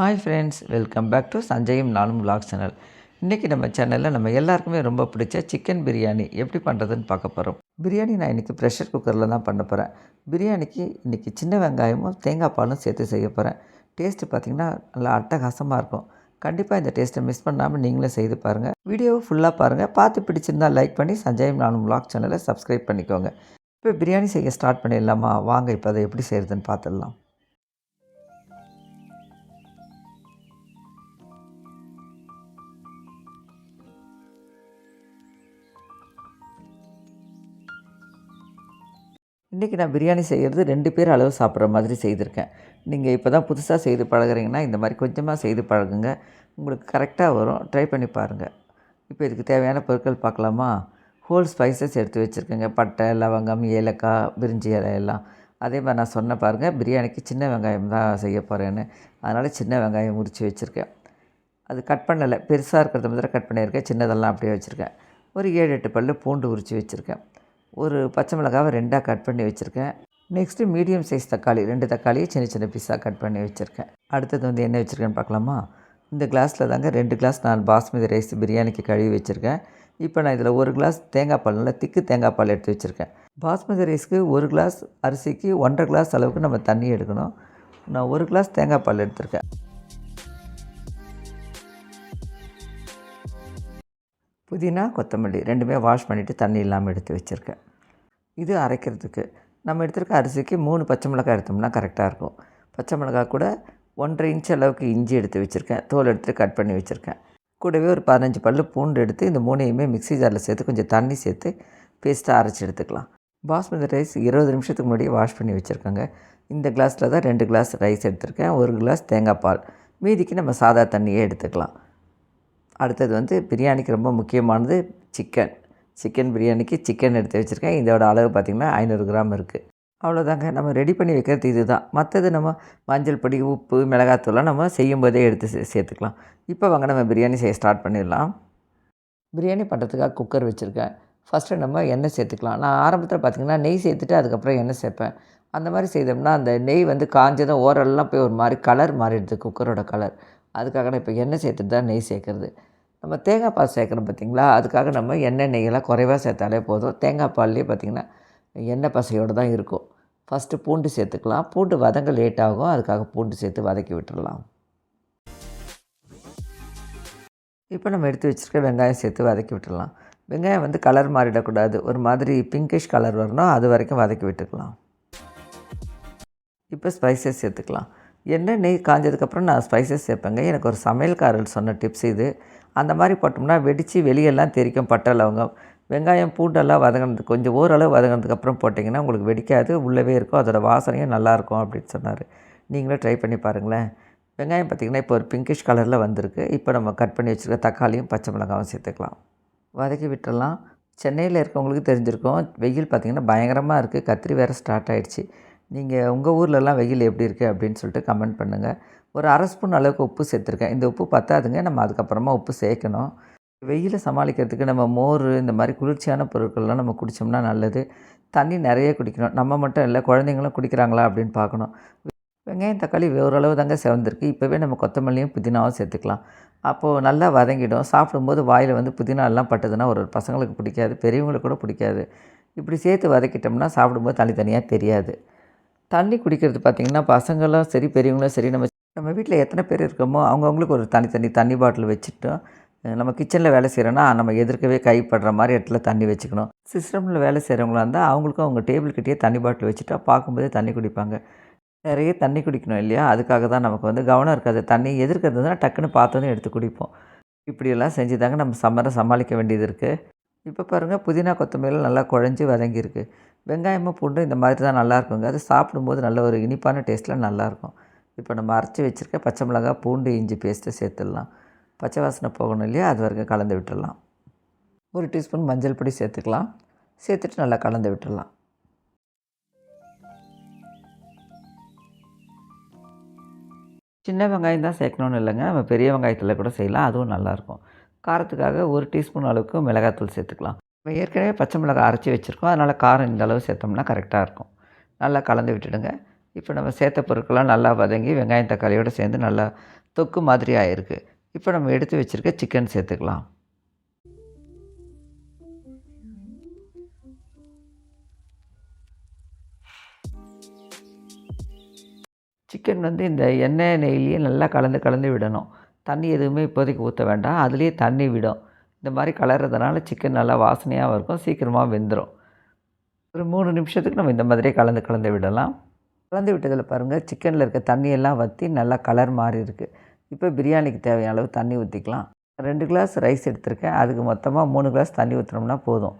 Hi friends welcome back to சஞ்சயும் நானும் vlog channel இன்றைக்கி நம்ம சேனலில் நம்ம எல்லாருக்குமே ரொம்ப பிடிச்ச சிக்கன் பிரியாணி எப்படி பண்ணுறதுன்னு பார்க்க போகிறோம் பிரியாணி நான் இன்றைக்கி ப்ரெஷர் குக்கரில் தான் பண்ண போகிறேன் பிரியாணிக்கு இன்றைக்கி சின்ன வெங்காயமும் தேங்காய் பாலும் சேர்த்து செய்ய போகிறேன் டேஸ்ட்டு பார்த்திங்கன்னா நல்லா அட்டகாசமாக இருக்கும். கண்டிப்பாக இந்த டேஸ்ட்டை மிஸ் பண்ணாமல் நீங்களும் செய்து பாருங்கள் வீடியோவை ஃபுல்லாக பாருங்கள் பார்த்து பிடிச்சிருந்தால் லைக் பண்ணி சஞ்சயம் நானும் vlog சேனலை சப்ஸ்கிரைப் பண்ணிக்கோங்க. இப்போ பிரியாணி செய்ய ஸ்டார்ட் பண்ணிடலாமா? வாங்க இப்போ அதை எப்படி செய்கிறதுன்னு பார்த்துடலாம். இன்றைக்கி நான் பிரியாணி செய்கிறது ரெண்டு பேர் அளவு சாப்பிட்ற மாதிரி செய்திருக்கேன். நீங்கள் இப்போ தான் புதுசாக செய்து பழகுறீங்கன்னா இந்த மாதிரி கொஞ்சமாக செய்து பழகுங்க. உங்களுக்கு கரெக்டாக வரும். ட்ரை பண்ணி பாருங்கள் இப்போ இதுக்கு தேவையான பொருட்கள் பார்க்கலாமா? ஹோல் ஸ்பைசஸ் எடுத்து வச்சுருக்கேங்க. பட்டை லவங்கம் ஏலக்காய் பிரிஞ்சி இலை எல்லாம். அதே மாதிரி நான் சொன்ன பாருங்கள் பிரியாணிக்கு சின்ன வெங்காயம் தான் செய்ய போகிறேன்னு அதனால் சின்ன வெங்காயம் உரித்து வச்சுருக்கேன். அது கட் பண்ணலை. பெருசாக இருக்கிறத மாதிரி கட் பண்ணியிருக்கேன். சின்னதெல்லாம் அப்படியே வச்சுருக்கேன். ஒரு ஏழு எட்டு பல்லு பூண்டு உரித்து வச்சுருக்கேன். ஒரு பச்சை மிளகாவை ரெண்டாக கட் பண்ணி வச்சுருக்கேன். நெக்ஸ்ட்டு மீடியம் சைஸ் தக்காளி ரெண்டு தக்காளியை சின்ன சின்ன பீஸாக கட் பண்ணி வச்சுருக்கேன். அடுத்தது வந்து என்ன வச்சுருக்கேன்னு பார்க்கலாமா? இந்த கிளாஸில் தாங்க ரெண்டு கிளாஸ் நான் பாஸ்மதி ரைஸ் பிரியாணிக்கு கழுவி வச்சுருக்கேன். இப்போ நான் இதில் ஒரு கிளாஸ் தேங்காய் பால் நல்லா திக்கு தேங்காய் பால் எடுத்து வச்சுருக்கேன். பாஸ்மதி ரைஸ்க்கு ஒரு கிளாஸ் அரிசிக்கு ஒன்றரை கிளாஸ் அளவுக்கு நம்ம தண்ணி எடுக்கணும். நான் ஒரு கிளாஸ் தேங்காய் பால் எடுத்திருக்கேன். புதினா கொத்தமல்லி ரெண்டுமே வாஷ் பண்ணிவிட்டு தண்ணி இல்லாமல் எடுத்து வச்சுருக்கேன். இது அரைக்கிறதுக்கு. நம்ம எடுத்துருக்க அரிசிக்கு மூணு பச்சை மிளகாய் எடுத்தோம்னா கரெக்டாக இருக்கும். பச்சை மிளகாய் கூட ஒன்றரை இன்ச் அளவுக்கு இஞ்சி எடுத்து வச்சுருக்கேன். தோல் எடுத்து கட் பண்ணி வச்சுருக்கேன். கூடவே ஒரு பதினஞ்சு பல்லு பூண்டு எடுத்து இந்த மூணையுமே மிக்ஸி ஜாரில் சேர்த்து கொஞ்சம் தண்ணி சேர்த்து பேஸ்ட்டாக அரைச்சி எடுத்துக்கலாம். பாஸ்மதி ரைஸ் இருபது நிமிஷத்துக்கு முன்னாடியே வாஷ் பண்ணி வச்சுருக்கோங்க. இந்த கிளாஸில் தான் ரெண்டு கிளாஸ் ரைஸ் எடுத்திருக்கேன். ஒரு கிளாஸ் தேங்காய் பால். மீதிக்கு நம்ம சாதா தண்ணியே எடுத்துக்கலாம். அடுத்தது வந்து பிரியாணிக்கு ரொம்ப முக்கியமானது சிக்கன். சிக்கன் பிரியாணிக்கு சிக்கன் எடுத்து வச்சுருக்கேன். இதோட அளவு பார்த்திங்கன்னா ஐநூறு கிராம் இருக்குது அவ்வளோதாங்க. நம்ம ரெடி பண்ணி வைக்கிறது இது தான் மற்றது நம்ம மஞ்சள் பொடி உப்பு மிளகாத்தூள்லாம் நம்ம செய்யும் போதே எடுத்து சே சேர்த்துக்கலாம். இப்போ வாங்க நம்ம பிரியாணி செய்ய ஸ்டார்ட் பண்ணிடலாம். பிரியாணி பண்ணுறதுக்காக குக்கர் வச்சுருக்கேன். ஃபஸ்ட்டு நம்ம எண்ணெய் சேர்த்துக்கலாம். நான் ஆரம்பத்தில் பார்த்திங்கன்னா நெய் சேர்த்துட்டு அதுக்கப்புறம் எண்ணெய் சேர்ப்பேன். அந்த மாதிரி செய்தோம்னா அந்த நெய் வந்து காஞ்சதும் ஓரெல்லாம் போய் ஒரு மாதிரி கலர் மாறிடுது குக்கரோட கலர் அதுக்காக நான் இப்போ எண்ணெய் சேர்த்துட்டு தான் நெய் சேர்க்குறது. நம்ம தேங்காய் பால் சேர்க்குறோம் பார்த்திங்களா? அதுக்காக நம்ம எண்ணெய் நெய்யெல்லாம் குறைவாக சேர்த்தாலே போதும். தேங்காய் பால்லேயே பார்த்திங்கன்னா எண்ணெய் பசையோடு தான் இருக்கும். ஃபஸ்ட்டு பூண்டு சேர்த்துக்கலாம். பூண்டு வதங்க லேட் ஆகும். அதுக்காக பூண்டு சேர்த்து வதக்கி விட்டுடலாம். இப்போ நம்ம எடுத்து வச்சுருக்க வெங்காயம் சேர்த்து வதக்கி விட்டுடலாம். வெங்காயம் வந்து கலர் மாறிடக்கூடாது. ஒரு மாதிரி பிங்கிஷ் கலர் வரணும். அது வரைக்கும் வதக்கி விட்டுக்கலாம். இப்போ ஸ்பைசஸ் சேர்த்துக்கலாம். எண்ணெய் நெய் காஞ்சதுக்கப்புறம் நான் ஸ்பைசஸ் சேர்ப்பேங்க. எனக்கு ஒரு சமையல்காரர் சொன்ன டிப்ஸ் இது. அந்த மாதிரி போட்டோம்னா வெடித்து வெளியெல்லாம் தெரிக்கும் பட்டை லவங்கம் வெங்காயம் பூண்டெல்லாம் வதங்கினது கொஞ்சம் ஓரளவு வதங்கினதுக்கப்புறம் போட்டிங்கன்னா உங்களுக்கு வெடிக்காது உள்ளவே இருக்கும் அதோடய வாசனையும் நல்லாயிருக்கும் அப்படின்னு சொன்னார். நீங்களும் ட்ரை பண்ணி பாருங்களேன். வெங்காயம் பார்த்திங்கன்னா இப்போ ஒரு பிங்கிஷ் கலரில் வந்திருக்கு. இப்போ நம்ம கட் பண்ணி வச்சுருக்க தக்காளியும் பச்சை மிளகாவும் சேர்த்துக்கலாம். வதக்கி விட்டுடலாம். சென்னையில் இருக்கவங்களுக்கு தெரிஞ்சிருக்கும் வெயில் பார்த்திங்கன்னா பயங்கரமாக இருக்குது கத்திரி வேறு ஸ்டார்ட் ஆகிடுச்சு நீங்கள் உங்கள் ஊர்லலாம் வெயில் எப்படி இருக்குது அப்படின்னு சொல்லிட்டு கமெண்ட் பண்ணுங்கள் ஒரு அரை ஸ்பூன் அளவுக்கு உப்பு சேர்த்துருக்கேன். இந்த உப்பு பத்தாதுங்க. நம்ம அதுக்கப்புறமா உப்பு சேர்க்கணும். வெயிலை சமாளிக்கிறதுக்கு நம்ம மோர் இந்த மாதிரி குளிர்ச்சியான பொருட்கள்லாம் நம்ம குடித்தோம்னா நல்லது. தண்ணி நிறைய குடிக்கணும். நம்ம மட்டும் இல்லை குழந்தைங்களும் குடிக்கிறாங்களா அப்படின்னு பார்க்கணும். வெங்காயம் தக்காளி ஓரளவு தாங்க சிவந்திருக்கு. இப்போவே நம்ம கொத்தமல்லியும் புதினாவும் சேர்த்துக்கலாம். அப்போது நல்லா வதங்கிடும். சாப்பிடும்போது வாயில் வந்து புதினா எல்லாம் பட்டதுன்னா ஒரு ஒரு பசங்களுக்கு பிடிக்காது. பெரியவங்களுக்கு கூட பிடிக்காது. இப்படி சேர்த்து வதக்கிட்டோம்னா சாப்பிடும்போது தனித்தனியாக தெரியாது. தண்ணி குடிக்கிறது பார்த்திங்கன்னா பசங்களும் சரி பெரியவங்களும் சரி நம்ம நம்ம வீட்டில் எத்தனை பேர் இருக்கோமோ அவங்கவுங்களுக்கு ஒரு தனித்தனி தண்ணி பாட்டில் வச்சுட்டோம் நம்ம கிச்சனில் வேலை செய்கிறோன்னா நம்ம எதிர்க்கவே கைப்படுற மாதிரி இடத்துல தண்ணி வச்சுக்கணும். சிஸ்டமில் வேலை செய்கிறவங்களா இருந்தால் அவங்களுக்கும் அவங்க டேபிள்கிட்டேயே தண்ணி பாட்டில் வச்சுட்டா பார்க்கும்போதே தண்ணி குடிப்பாங்க. நிறைய தண்ணி குடிக்கணும் இல்லையா? அதுக்காக தான் நமக்கு வந்து கவனம் இருக்காது. தண்ணி எதிர்க்கிறதுனா டக்குன்னு பார்த்தோன்னே எடுத்து குடிப்போம். இப்படியெல்லாம் செஞ்சு தாங்க நம்ம சம்மரை சமாளிக்க வேண்டியது இருக்குது இப்போ பாருங்கள் புதினா கொத்தமல்லி நல்லா குழஞ்சி வதங்கியிருக்கு. வெங்காயமும் பூண்டும் இந்த மாதிரி தான் நல்லா இருக்குங்க. அது சாப்பிடும்போது நல்ல ஒரு இனிப்பான டேஸ்ட்டில் நல்லாயிருக்கும் இப்போ நம்ம அரைச்சி வச்சுருக்க பச்சை மிளகா பூண்டு இஞ்சி பேஸ்ட்டு சேர்த்துடலாம். பச்சை வாசனை போகணும் இல்லையா? அது வரைக்கும் கலந்து விட்டுடலாம். ஒரு டீஸ்பூன் மஞ்சள் பொடி சேர்த்துக்கலாம். சேர்த்துட்டு நல்லா கலந்து விட்டுடலாம். சின்ன வெங்காயம் தான் சேர்க்கணுன்னு இல்லைங்க. நம்ம பெரிய வெங்காயத்தில் கூட செய்யலாம். அதுவும் நல்லாயிருக்கும். காரத்துக்காக ஒரு டீஸ்பூன் அளவுக்கு மிளகாத்தூள் சேர்த்துக்கலாம். நம்ம ஏற்கனவே பச்சை மிளகாய் அரைச்சி வச்சுருக்கோம். அதனால் காரம் இந்த அளவு சேர்த்தோம்னா கரெக்டாக இருக்கும். நல்லா கலந்து விட்டுடுங்க. இப்போ நம்ம சேர்த்த பொருட்கள்லாம் நல்லா வதங்கி வெங்காயம் தக்காளியோடு சேர்ந்து நல்லா தொக்கு மாதிரி ஆயிருக்கு. இப்போ நம்ம எடுத்து வச்சுருக்க சிக்கன் சேர்த்துக்கலாம். சிக்கன் வந்து இந்த எண்ணெய் நெய்லேயே நல்லா கலந்து கலந்து விடணும். தண்ணி எதுவுமே இப்போதைக்கு ஊற்ற வேண்டாம். அதுலேயே தண்ணி விடும். இந்த மாதிரி கலர்றதுனால சிக்கன் நல்லா வாசனையாகவும் இருக்கும் சீக்கிரமாக வெந்துடும் ஒரு மூணு நிமிஷத்துக்கு நம்ம இந்த மாதிரியே கலந்து கலந்து விடலாம். கலந்து விட்டதில் பாருங்கள் சிக்கனில் இருக்க தண்ணியெல்லாம் வற்றி நல்லா கலர் மாறி இருக்குது இப்போ பிரியாணிக்கு தேவையான அளவு தண்ணி ஊற்றிக்கலாம் ரெண்டு கிளாஸ் ரைஸ் எடுத்திருக்கேன். அதுக்கு மொத்தமாக மூணு கிளாஸ் தண்ணி ஊற்றினோம்னா போதும்.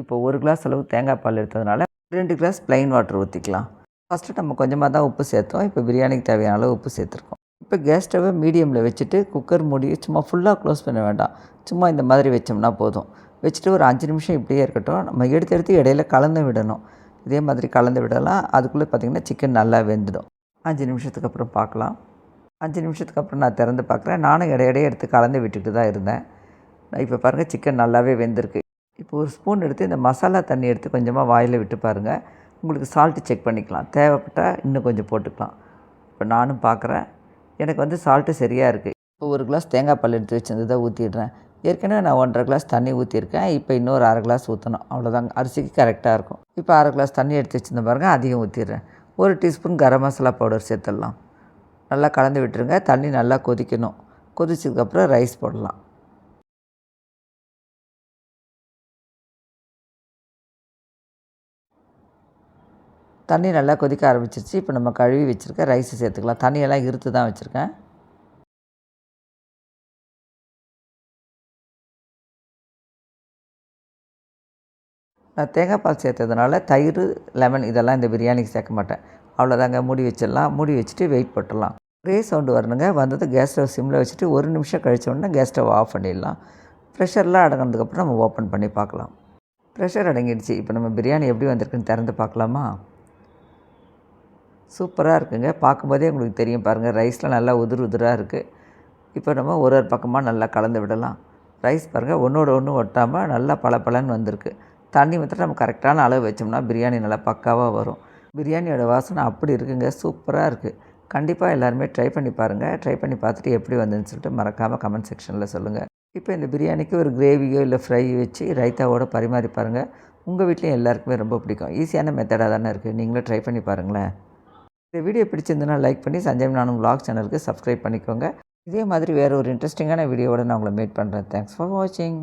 இப்போ ஒரு கிளாஸ் அளவு தேங்காய் பால் எடுத்ததுனால ரெண்டு கிளாஸ் ப்ளைன் வாட்டர் ஊற்றிக்கலாம் ஃபஸ்ட்டு நம்ம கொஞ்சமாக தான் உப்பு சேர்த்தோம். இப்போ பிரியாணிக்கு தேவையான அளவு உப்பு சேர்த்துருக்கோம். இப்போ கேஸ் ஸ்டவ்வை மீடியமில் வச்சுட்டு குக்கர் மூடி சும்மா ஃபுல்லாக க்ளோஸ் பண்ண வேண்டாம். சும்மா இந்த மாதிரி வச்சோம்னா போதும். வச்சுட்டு ஒரு அஞ்சு நிமிஷம் இப்படியே இருக்கட்டும். நம்ம எடுத்து எடுத்து இடையில கலந்து விடணும். இதே மாதிரி கலந்து விடலாம். அதுக்குள்ளே பார்த்திங்கன்னா சிக்கன் நல்லா வெந்துடும். அஞ்சு நிமிஷத்துக்கு அப்புறம் பார்க்கலாம். அஞ்சு நிமிஷத்துக்கு அப்புறம் நான் திறந்து பார்க்குறேன். நானும் இடையிடையே எடுத்து கலந்து விட்டுட்டு தான் இருந்தேன். இப்போ பாருங்கள் சிக்கன் நல்லாவே வெந்திருக்கு. இப்போ ஒரு ஸ்பூன் எடுத்து இந்த மசாலா தண்ணி எடுத்து கொஞ்சமாக வாயில் விட்டு பாருங்கள் உங்களுக்கு சால்ட்டு செக் பண்ணிக்கலாம். தேவைப்பட்டால் இன்னும் கொஞ்சம் போட்டுக்கலாம். இப்போ நானும் பார்க்குறேன். எனக்கு வந்து சால்ட்டு சரியாக இருக்குது இப்போ ஒரு கிளாஸ் தேங்காய் பால் எடுத்து வச்சிருந்ததை ஊற்றிடுறேன் ஏற்கனவே நான் ஒன்றரை கிளாஸ் தண்ணி ஊற்றிருக்கேன் இப்போ இன்னொரு அரை கிளாஸ் ஊற்றணும் அவ்வளோதாங்க அரிசிக்கு கரெக்டாக இருக்கும். இப்போ அரை கிளாஸ் தண்ணி எடுத்து வச்சுருந்தேன் பாருங்கள் அதிகம் ஊற்றிடுறேன் ஒரு டீஸ்பூன் கரம் மசாலா பவுடர் சேர்த்துடலாம். நல்லா கலந்து விட்டுருங்க. தண்ணி நல்லா கொதிக்கணும். கொதிச்சதுக்கப்புறம் ரைஸ் போடலாம். தண்ணி நல்லா கொதிக்க ஆரம்பிச்சிருச்சு. இப்போ நம்ம கழுவி வச்சுருக்க ரைஸை சேர்த்துக்கலாம். தண்ணியெல்லாம் இருத்து தான் வச்சுருக்கேன். நான் தேங்காய் பால் சேர்த்ததுனால தயிர் லெமன் இதெல்லாம் இந்த பிரியாணிக்கு சேர்க்க மாட்டேன். அவ்வளோதாங்க மூடி வச்சிடலாம். மூடி வச்சுட்டு வெயிட் போட்டுடலாம் ஒரே சவுண்டு வரணுங்க வந்தது கேஸ் ஸ்டவ் சிம்மில் வச்சுட்டு ஒரு நிமிஷம் கழிச்ச உடனே கேஸ் ஸ்டவ் ஆஃப் பண்ணிடலாம். ப்ரெஷர்லாம் அடங்கினதுக்கப்புறம் நம்ம ஓப்பன் பண்ணி பார்க்கலாம். ப்ரெஷர் அடங்கிடுச்சு. இப்போ நம்ம பிரியாணி எப்படி வந்திருக்குன்னு திறந்து பார்க்கலாமா? சூப்பராக இருக்குங்க. பார்க்கும்போதே உங்களுக்கு தெரியும் பாருங்கள் ரைஸ்லாம் நல்லா உதிர் உதிராக இருக்குது இப்போ நம்ம ஒரு ஒரு பக்கமாக நல்லா கலந்து விடலாம். ரைஸ் பாருங்கள் ஒன்றோட ஒன்று ஒட்டாமல் நல்லா பளபளன்னு வந்திருக்கு. தண்ணி வந்துட்டு நம்ம கரெக்டான அளவு வச்சோம்னா பிரியாணி நல்லா பக்காவாக வரும். பிரியாணியோட வாசனை அப்படி இருக்குங்க. சூப்பராக இருக்குது கண்டிப்பாக எல்லாருமே ட்ரை பண்ணி பாருங்கள் ட்ரை பண்ணி பார்த்துட்டு எப்படி வந்ததுன்னு சொல்லிட்டு மறக்காமல் கமெண்ட் செக்ஷனில் சொல்லுங்கள் இப்போ இந்த பிரியாணிக்கு ஒரு கிரேவியோ இல்லை ஃப்ரை வச்சு ரைத்தாவோட பரிமாறி பாருங்கள் உங்கள் வீட்லேயும் எல்லாருக்குமே ரொம்ப பிடிக்கும். ஈஸியான மெத்தடாக தானே இருக்குது நீங்களும் ட்ரை பண்ணி பாருங்களேன். இந்த வீடியோ பிடிச்சிருந்ததுன்னா லைக் பண்ணி சஞ்சய் நானும் vlog சேனலுக்கு சப்ஸ்கிரைப் பண்ணிக்கோங்க. இதே மாதிரி வேறு ஒரு இன்ட்ரெஸ்டிங்கான வீடியோவோட நான் உங்களை மீட் பண்ணுறேன் தேங்க்ஸ் ஃபார் வாட்சிங்